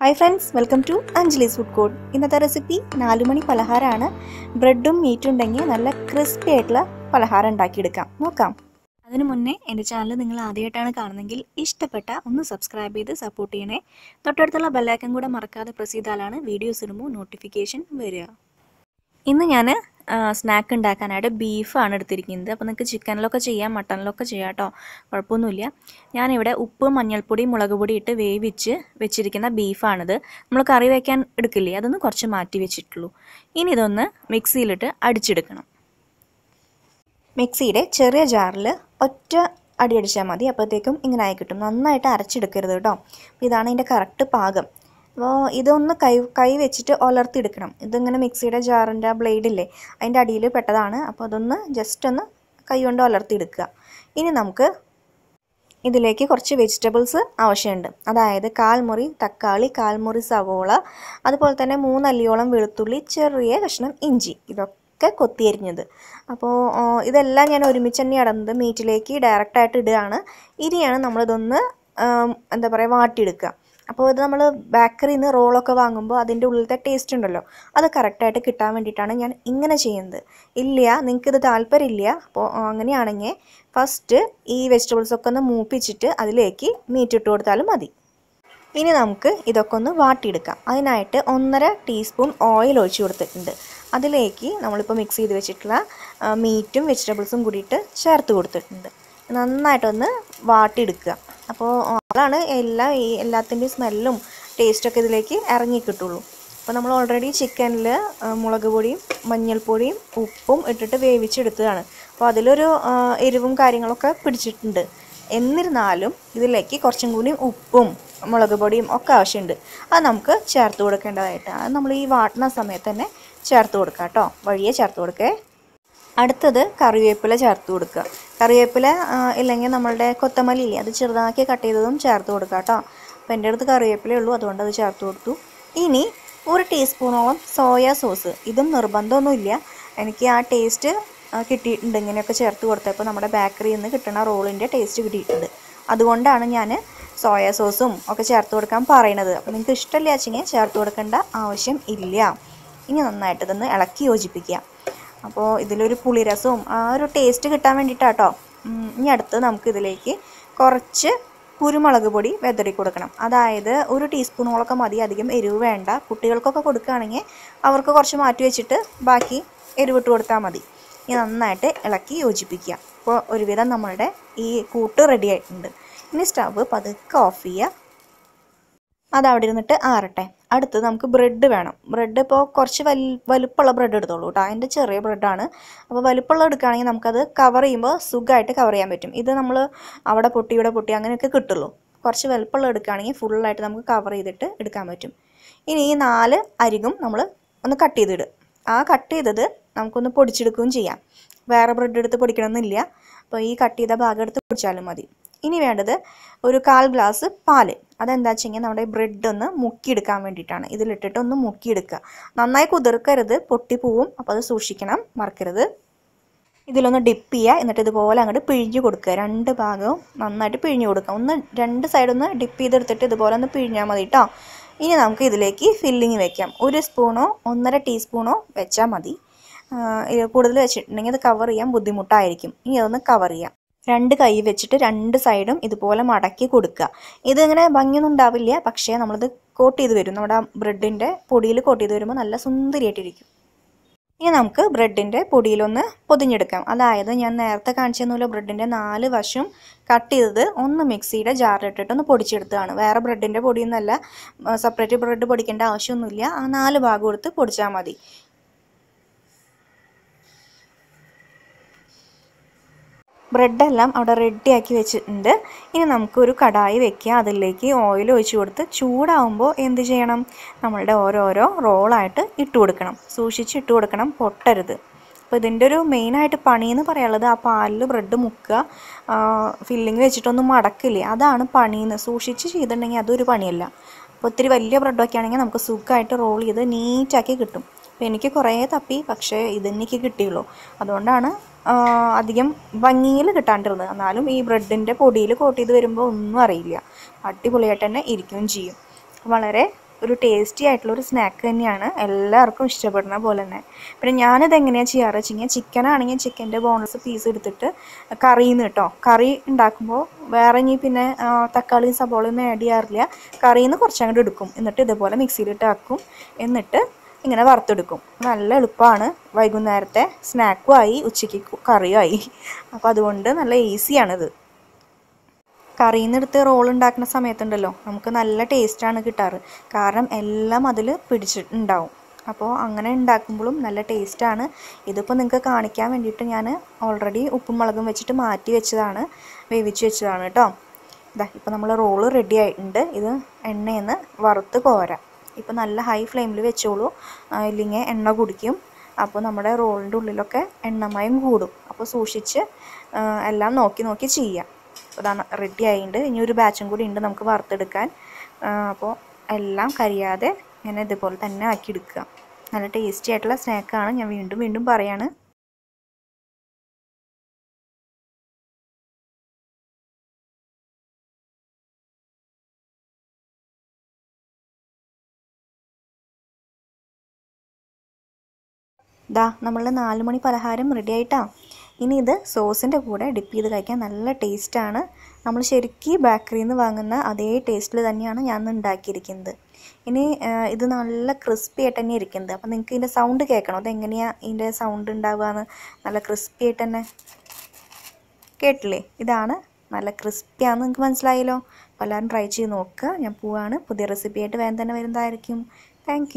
Hi friends welcome to Anjali's food code ഇന്നത്തെ recipe നാലുമണി പലഹാരമാണ്. ബ്രെഡും മീറ്റും ഉണ്ടെങ്കിൽ നല്ല ക്രിസ്പി ആയിട്ടുള്ള പലഹാരം ഉണ്ടാക്കിയെടുക്കാം. നോക്കാം. അതിനു മുന്നേ എന്റെ ചാനൽ നിങ്ങൾ ആദ്യമായിട്ടാണ് കാണുന്നതെങ്കിൽ ഇഷ്ടപ്പെട്ട ഒന്ന് സബ്സ്ക്രൈബ് ചെയ്ത് സപ്പോർട്ട് ചെയ്യണേ. തൊട്ടടുത്തുള്ള ബെല്ലൈക്കൻ കൂടെ മറക്കാതെ പ്രസ് ചെയ്താലാണ് വീഡിയോസ് ഇടുമ്പോൾ നോട്ടിഫിക്കേഷൻ വരിക. ഇന്ന് ഞാൻ സ്നാക്ക് ഉണ്ടാക്കാനായിട്ട് ബീഫാണ് എടുത്തിരിക്കുന്നത്. അപ്പോൾ നിങ്ങൾക്ക് ചിക്കനിലൊക്കെ ചെയ്യാം മട്ടണിലൊക്കെ ചെയ്യാം കേട്ടോ കുഴപ്പമൊന്നുമില്ല. ഞാനിവിടെ ഉപ്പ് മഞ്ഞൾപ്പൊടി മുളക് പൊടി ഇട്ട് വേവിച്ച് വെച്ചിരിക്കുന്ന ബീഫാണിത് നമ്മൾ കറി വയ്ക്കാൻ എടുക്കില്ലേ? അതൊന്ന് കുറച്ച് മാറ്റി വെച്ചിട്ടുള്ളൂ. ഇനി ഇതൊന്ന് മിക്സിയിലിട്ട് അടിച്ചെടുക്കണം. മിക്സിയുടെ ചെറിയ ജാറിൽ ഒറ്റ അടി അടിച്ചാൽ മതി. അപ്പോഴത്തേക്കും ഇങ്ങനെ ആയി കിട്ടും. നന്നായിട്ട് അരച്ചെടുക്കരുത് കേട്ടോ ഇതാണ് ഇതിന്റെ കറക്റ്റ് പാകം. അപ്പോൾ ഇതൊന്ന് കൈ കൈ വെച്ചിട്ട് ഒലർത്തിയെടുക്കണം. ഇതിങ്ങനെ മിക്സിയുടെ ജാറിന്റെ ബ്ലേഡില്ലേ അതിന്റെ അടിയിൽ പെട്ടതാണ്. അപ്പോൾ അതൊന്ന് ജസ്റ്റ് ഒന്ന് കൈ കൊണ്ട് ഒലർത്തിയെടുക്കുക. ഇനി നമുക്ക് ഇതിലേക്ക് കുറച്ച് വെജിറ്റബിൾസ് ആവശ്യമുണ്ട്. അതായത് കാൽമുറി തക്കാളി കാൽമുറി സവോള അതുപോലെ തന്നെ മൂന്നല്ലിയോളം വെളുത്തുള്ളി ചെറിയ കഷ്ണം ഇഞ്ചി. ഇതൊക്കെ കൊത്തിയരിഞ്ഞത് അപ്പോൾ ഇതെല്ലാം ഞാൻ ഒരുമിച്ച് തന്നെ ഇടുന്നത് മീറ്റിലേക്ക് ഡയറക്റ്റായിട്ട് ഇടുകയാണ്. ഇനിയാണ് നമ്മളിതൊന്ന് എന്താ പറയുക വാട്ടിയെടുക്കുക. അപ്പോൾ ഇത് നമ്മൾ ബേക്കറിയിൽ നിന്ന് റോളൊക്കെ വാങ്ങുമ്പോൾ അതിന്റെ ഉള്ളിലത്തെ ടേസ്റ്റ് ഉണ്ടല്ലോ അത് കറക്റ്റായിട്ട് കിട്ടാൻ വേണ്ടിയിട്ടാണ് ഞാൻ ഇങ്ങനെ ചെയ്യുന്നത്. ഇല്ല നിങ്ങൾക്കിത് താല്പര്യമില്ല അപ്പോൾ അങ്ങനെയാണെങ്കിൽ ഫസ്റ്റ് ഈ വെജിറ്റബിൾസ് ഒക്കെ ഒന്ന് മൂപ്പിച്ചിട്ട് അതിലേക്ക് മീറ്റ് ഇട്ട് കൊടുത്താലും മതി. ഇനി നമുക്ക് ഇതൊക്കെ ഒന്ന് വാട്ടിയെടുക്കാം. അതിനായിട്ട് ഒന്നര ടീസ്പൂൺ ഓയിൽ ഒഴിച്ച് കൊടുത്തിട്ടുണ്ട്. അതിലേക്ക് നമ്മളിപ്പോൾ മിക്സ് ചെയ്ത് വെച്ചിട്ടുള്ള മീറ്റും വെജിറ്റബിൾസും കൂടിയിട്ട് ചേർത്ത് കൊടുത്തിട്ടുണ്ട്. നന്നായിട്ടൊന്ന് വാട്ടിയെടുക്കുക. അപ്പോൾ അതാണ് എല്ലാ ഈ എല്ലാത്തിന്റെയും സ്മെല്ലും ടേസ്റ്റൊക്കെ ഇതിലേക്ക് ഇറങ്ങി കിട്ടുള്ളൂ. അപ്പോൾ നമ്മൾ ഓൾറെഡി ചിക്കനിൽ മുളക് പൊടിയും മഞ്ഞൾപ്പൊടിയും ഉപ്പും ഇട്ടിട്ട് വേവിച്ചെടുത്തതാണ്. അപ്പോൾ അതിലൊരു എരിവും കാര്യങ്ങളൊക്കെ പിടിച്ചിട്ടുണ്ട്. എന്നിരുന്നാലും ഇതിലേക്ക് കുറച്ചും കൂടി ഉപ്പും മുളക് പൊടിയും ഒക്കെ ആവശ്യമുണ്ട്. അത് നമുക്ക് ചേർത്ത് കൊടുക്കേണ്ടതായിട്ട്. അത് നമ്മൾ ഈ വാട്ടുന്ന സമയത്ത് തന്നെ ചേർത്ത് കൊടുക്കാം കേട്ടോ. വഴിയെ ചേർത്ത് കൊടുക്കേ. അടുത്തത് കറിവേപ്പില ചേർത്ത് കൊടുക്കുക. കറിവേപ്പില ഇല്ലെങ്കിൽ നമ്മളുടെ കൊത്തമല്ലി ഇല്ലേ അത് ചെറുതാക്കി കട്ട് ചെയ്തതും ചേർത്ത് കൊടുക്കുക കേട്ടോ. അപ്പോൾ എന്റെ അടുത്ത് കറിവേപ്പില ഉള്ളൂ അതുകൊണ്ട് അത് ചേർത്ത് കൊടുത്തു. ഇനി ഒരു ടീസ്പൂണോളം സോയാ സോസ്. ഇതും നിർബന്ധമൊന്നുമില്ല. എനിക്ക് ആ ടേസ്റ്റ് കിട്ടിയിട്ടുണ്ട്. ഇങ്ങനെയൊക്കെ ചേർത്ത് കൊടുത്തപ്പോൾ നമ്മുടെ ബേക്കറിയിൽ നിന്ന് കിട്ടുന്ന റോളിന്റെ ടേസ്റ്റ് കിട്ടിയിട്ടുണ്ട്. അതുകൊണ്ടാണ് ഞാൻ സോയ സോസും ഒക്കെ ചേർത്ത് കൊടുക്കാൻ പറയണത് അപ്പോൾ നിങ്ങൾക്ക് ഇഷ്ടമില്ല ചേർത്ത് കൊടുക്കേണ്ട ആവശ്യം ഇല്ല. ഇനി നന്നായിട്ട് ഇതൊന്ന് ഇളക്കി യോജിപ്പിക്കുക. അപ്പോൾ ഇതിലൊരു പുളിരസവും ആ ഒരു ടേസ്റ്റ് കിട്ടാൻ വേണ്ടിയിട്ടാട്ടോ ഇനി അടുത്ത് നമുക്ക് ഇതിലേക്ക് കുറച്ച് കുരുമുളക് പൊടി വെതറി കൊടുക്കണം. അതായത് ഒരു ടീസ്പൂണോളൊക്കെ മതി അധികം എരിവ് വേണ്ട. കുട്ടികൾക്കൊക്കെ കൊടുക്കുകയാണെങ്കിൽ അവർക്ക് കുറച്ച് മാറ്റി വെച്ചിട്ട് ബാക്കി എരിവിട്ട് കൊടുത്താൽ മതി. ഇനി നന്നായിട്ട് ഇളക്കി യോജിപ്പിക്കുക. അപ്പോൾ ഒരുവിധം നമ്മളുടെ ഈ കൂട്ട് റെഡി ആയിട്ടുണ്ട്. ഇനി സ്റ്റവ് പതുക്കെ ഓഫ് ചെയ്യുക. അതവിടെ ഇരുന്നിട്ട് ആറട്ടെ. അടുത്ത് നമുക്ക് ബ്രെഡ് വേണം. ബ്രെഡ് ഇപ്പോൾ കുറച്ച് വലി വലുപ്പമുള്ള ബ്രെഡ് എടുത്തോളൂ കേട്ടോ അതിന്റെ ചെറിയ ബ്രെഡാണ് അപ്പോൾ വലുപ്പമുള്ള എടുക്കുകയാണെങ്കിൽ നമുക്കത് കവർ ചെയ്യുമ്പോൾ സുഖമായിട്ട് കവർ ചെയ്യാൻ പറ്റും. ഇത് നമ്മൾ അവിടെ പൊട്ടി ഇവിടെ പൊട്ടി അങ്ങനെയൊക്കെ കിട്ടുള്ളൂ. കുറച്ച് വലുപ്പമുള്ള എടുക്കുകയാണെങ്കിൽ ഫുള്ളായിട്ട് നമുക്ക് കവർ ചെയ്തിട്ട് എടുക്കാൻ പറ്റും. ഇനി ഈ നാല് അരികും നമ്മൾ ഒന്ന് കട്ട് ചെയ്തിടും. ആ കട്ട് ചെയ്തത് നമുക്കൊന്ന് പൊടിച്ചെടുക്കുകയും ചെയ്യാം. വേറെ ബ്രെഡ് എടുത്ത് പൊടിക്കണമെന്നില്ല. അപ്പോൾ ഈ കട്ട് ചെയ്ത ഭാഗം എടുത്ത് പൊടിച്ചാലും മതി. ഇനി വേണ്ടത് ഒരു കാൽ ഗ്ലാസ് പാൽ. അതെന്താ വെച്ചെങ്കിൽ നമ്മുടെ ബ്രെഡ് ഒന്ന് മുക്കിയെടുക്കാൻ വേണ്ടിയിട്ടാണ്. ഇതിലിട്ടിട്ട് ഒന്ന് മുക്കിയെടുക്കുക. നന്നായി കുതിർക്കരുത്. പൊട്ടിപ്പോവും. അപ്പോൾ അത് സൂക്ഷിക്കണം. മറക്കരുത്. ഇതിലൊന്ന് ഡിപ്പ് ചെയ്യുക. എന്നിട്ട് ഇതുപോലെ അങ്ങോട്ട് പിഴിഞ്ഞു കൊടുക്കുക. രണ്ട് ഭാഗവും നന്നായിട്ട് പിഴിഞ്ഞു കൊടുക്കുക. ഒന്ന് രണ്ട് സൈഡൊന്ന് ഡിപ്പ് ചെയ്തെടുത്തിട്ട് ഇതുപോലെ ഒന്ന് പിഴിഞ്ഞാൽ മതി കേട്ടോ ഇനി നമുക്ക് ഇതിലേക്ക് ഫില്ലിങ് വെക്കാം. ഒരു സ്പൂണോ ഒന്നര ടീസ്പൂണോ വെച്ചാൽ മതി. കൂടുതൽ വെച്ചിട്ടുണ്ടെങ്കിൽ അത് കവർ ചെയ്യാൻ ബുദ്ധിമുട്ടായിരിക്കും. ഇനി അതൊന്ന് കവർ ചെയ്യാം. രണ്ട് കൈ വെച്ചിട്ട് രണ്ട് സൈഡും ഇതുപോലെ മടക്കി കൊടുക്കുക. ഇതിങ്ങനെ ഭംഗിയൊന്നും ഉണ്ടാവില്ല. പക്ഷേ നമ്മളിത് കോട്ട് ചെയ്ത് വരും. നമ്മുടെ ബ്രെഡിന്റെ പൊടിയിൽ കോട്ട് ചെയ്ത് വരുമ്പോൾ നല്ല സുന്ദരിയായിട്ടിരിക്കും. ഇനി നമുക്ക് ബ്രെഡിന്റെ പൊടിയിലൊന്ന് പൊതിഞ്ഞെടുക്കാം. അതായത് ഞാൻ നേരത്തെ കാണിച്ചെന്നുമില്ല ബ്രെഡിന്റെ നാല് വശം കട്ട് ചെയ്തത് ഒന്ന് മിക്സിയുടെ ജാറിലിട്ടിട്ട് ഒന്ന് പൊടിച്ചെടുത്തതാണ്. വേറെ ബ്രെഡിന്റെ പൊടിയൊന്നല്ല സെപ്പറേറ്റ് ബ്രെഡ് പൊടിക്കേണ്ട ആവശ്യമൊന്നുമില്ല. ആ നാല് ഭാഗം എടുത്ത് പൊടിച്ചാൽ മതി. ബ്രെഡെല്ലാം അവിടെ റെഡിയാക്കി വെച്ചിട്ടുണ്ട്. ഇനി നമുക്കൊരു കടായി വെക്കുക അതിലേക്ക് ഓയിൽ ഒഴിച്ചു കൊടുത്ത് ചൂടാവുമ്പോൾ എന്ത് ചെയ്യണം? നമ്മളുടെ ഓരോരോ റോളായിട്ട് ഇട്ട് കൊടുക്കണം. സൂക്ഷിച്ച് ഇട്ട് കൊടുക്കണം. പൊട്ടരുത്. അപ്പോൾ ഇതിന്റെ ഒരു മെയിനായിട്ട് പണിയെന്ന് പറയാനുള്ളത് ആ പാലിൽ ബ്രെഡ് മുക്കുക. ഫില്ലിങ് വെച്ചിട്ടൊന്നും മടക്കില്ലേ? അതാണ് പണിയെന്ന്. സൂക്ഷിച്ച് ചെയ്തിട്ടുണ്ടെങ്കിൽ അതൊരു പണിയല്ല. അപ്പോൾ ഒത്തിരി വലിയ ബ്രെഡൊക്കെ ആണെങ്കിൽ നമുക്ക് സുഖമായിട്ട് റോൾ ചെയ്ത് നീറ്റാക്കി കിട്ടും. അപ്പോൾ എനിക്ക് കുറേ തപ്പി പക്ഷേ ഇതെനിക്ക് കിട്ടിയുള്ളൂ. അതുകൊണ്ടാണ് അധികം ഭംഗിയിൽ കിട്ടാണ്ടിരുന്നത്. എന്നാലും ഈ ബ്രെഡിന്റെ പൊടിയിൽ കോട്ട് ചെയ്ത് വരുമ്പോൾ ഒന്നും അറിയില്ല. അടിപൊളിയായിട്ട് തന്നെ ഇരിക്കുകയും ചെയ്യും. വളരെ ഒരു ടേസ്റ്റി ആയിട്ടുള്ള ഒരു സ്നാക്ക് തന്നെയാണ് എല്ലാവർക്കും ഇഷ്ടപ്പെടുന്ന പോലെ തന്നെ. പിന്നെ ഞാനിത് എങ്ങനെയാണ് ചെയ്യാറ് വെച്ച് കഴിഞ്ഞാൽ ചിക്കനാണെങ്കിൽ ചിക്കന്റെ ബോൺലെസ് പീസ് എടുത്തിട്ട് കറിയിൽ നിന്ന് കേട്ടോ കറി ഉണ്ടാക്കുമ്പോൾ വേറെ ഇനി പിന്നെ തക്കാളിയും സബോളയും ഒന്നും ആഡ് ചെയ്യാറില്ല. കറിയിൽ നിന്ന് കുറച്ചങ്ങോട്ട് എടുക്കും. എന്നിട്ട് ഇതുപോലെ മിക്സിയിലിട്ട് ആക്കും. എന്നിട്ട് ഇങ്ങനെ വറുത്തെടുക്കും. നല്ല എളുപ്പമാണ് വൈകുന്നേരത്തെ സ്നാക്കും ആയി ഉച്ചയ്ക്ക് കറിയും ആയി. അപ്പോൾ അതുകൊണ്ട് നല്ല ഈസിയാണിത്. കറിയിൽ നിന്ന് റോൾ ഉണ്ടാക്കുന്ന സമയത്തുണ്ടല്ലോ നമുക്ക് നല്ല ടേസ്റ്റാണ് കിട്ടാറ്. കാരണം എല്ലാം അതിൽ പിടിച്ചിട്ടുണ്ടാവും. അപ്പോൾ അങ്ങനെ ഉണ്ടാക്കുമ്പോഴും നല്ല ടേസ്റ്റാണ്. ഇതിപ്പോൾ നിങ്ങൾക്ക് കാണിക്കാൻ വേണ്ടിയിട്ട് ഞാൻ ഓൾറെഡി ഉപ്പും മുളകും വെച്ചിട്ട് മാറ്റി വെച്ചതാണ്. വേവിച്ച് വെച്ചതാണ് കേട്ടോ. ഇതാ ഇപ്പോൾ നമ്മൾ റോൾ റെഡി ആയിട്ടുണ്ട്. ഇത് എണ്ണയിൽ നിന്ന് വറുത്ത് കോരാം. ഇപ്പോൾ നല്ല ഹൈ ഫ്ലെയിമിൽ വെച്ചോളൂ. ഇല്ലെങ്കിൽ എണ്ണ കുടിക്കും. അപ്പോൾ നമ്മുടെ റോളിന്റെ ഉള്ളിലൊക്കെ എണ്ണമയം കൂടും. അപ്പോൾ സൂക്ഷിച്ച് എല്ലാം നോക്കി നോക്കി ചെയ്യാം. അതാണ് റെഡി ആയിട്ടുണ്ട്. ഇനി ഒരു ബാച്ചും കൂടി ഉണ്ട് നമുക്ക് വറുത്തെടുക്കാൻ. അപ്പോൾ എല്ലാം കരിയാതെ ഇങ്ങനെ ഇതുപോലെ തന്നെ ആക്കിയെടുക്കുക നല്ല ടേസ്റ്റി ആയിട്ടുള്ള സ്നാക്കാണ് ഞാൻ വീണ്ടും വീണ്ടും പറയാണ്. ദാ നമ്മളുടെ നാല് മണി പലഹാരം റെഡി ആയിട്ടാ. ഇനി ഇത് സോസിന്റെ കൂടെ ഡിപ്പ് ചെയ്ത് കഴിക്കാൻ നല്ല ടേസ്റ്റാണ് നമ്മൾ ശരിക്കും ബേക്കറിയിൽ നിന്ന് വാങ്ങുന്ന അതേ ടേസ്റ്റിൽ തന്നെയാണ് ഞാൻ ഉണ്ടാക്കിയിരിക്കുന്നത്. ഇനി ഇത് നല്ല ക്രിസ്പി ആയിട്ട് തന്നെ ഇരിക്കുന്നത്. അപ്പം നിങ്ങൾക്ക് ഇതിന്റെ സൗണ്ട് കേൾക്കണം? അതെങ്ങനെയാണ് ഇതിന്റെ സൗണ്ട് ഉണ്ടാവുകയെന്ന് നല്ല ക്രിസ്പി ആയിട്ട് തന്നെ. കേട്ടില്ലേ? ഇതാണ് നല്ല ക്രിസ്പിയാണെന്ന് നിങ്ങൾക്ക് മനസ്സിലായല്ലോ? അപ്പോൾ എല്ലാവരും ട്രൈ ചെയ്ത് നോക്കുക. ഞാൻ പോവാണ്. പുതിയ റെസിപ്പി ആയിട്ട് വേഗം തന്നെ വരുന്നതായിരിക്കും. താങ്ക്